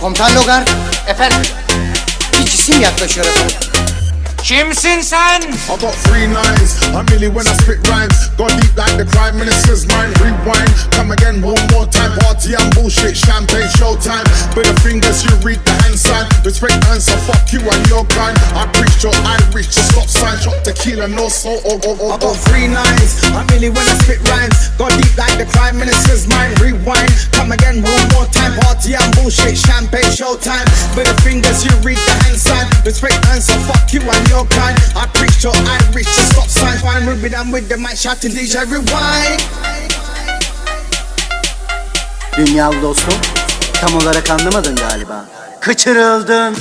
Komutan Logar, efendim. Bir cisim yaklaşıyor efendim. Kimsin sen? I got three nines. I'm really when I spit rhymes. Go deep like the crime minister's mind. Rewind. Come again one more time. Party and bullshit. Champagne showtime. With the fingers you read the hand sign. Respect answer. Fuck you and your kind. I preach your Irish. Just stop sign. Shot tequila. No soul. Oh, oh, oh, I oh. got three nines. I'm really when I spit rhymes. Go deep Party and bullshit. Champagne showtime. The fingers you read the hand sign. Respect answer. Fuck you and your kind. I preach your Irish. Just stop sign. Fine. Be done with the mic. Shouting DJ Rewind. Dünyalı dostum, tam olarak anlamadın galiba. Kaçırıldın.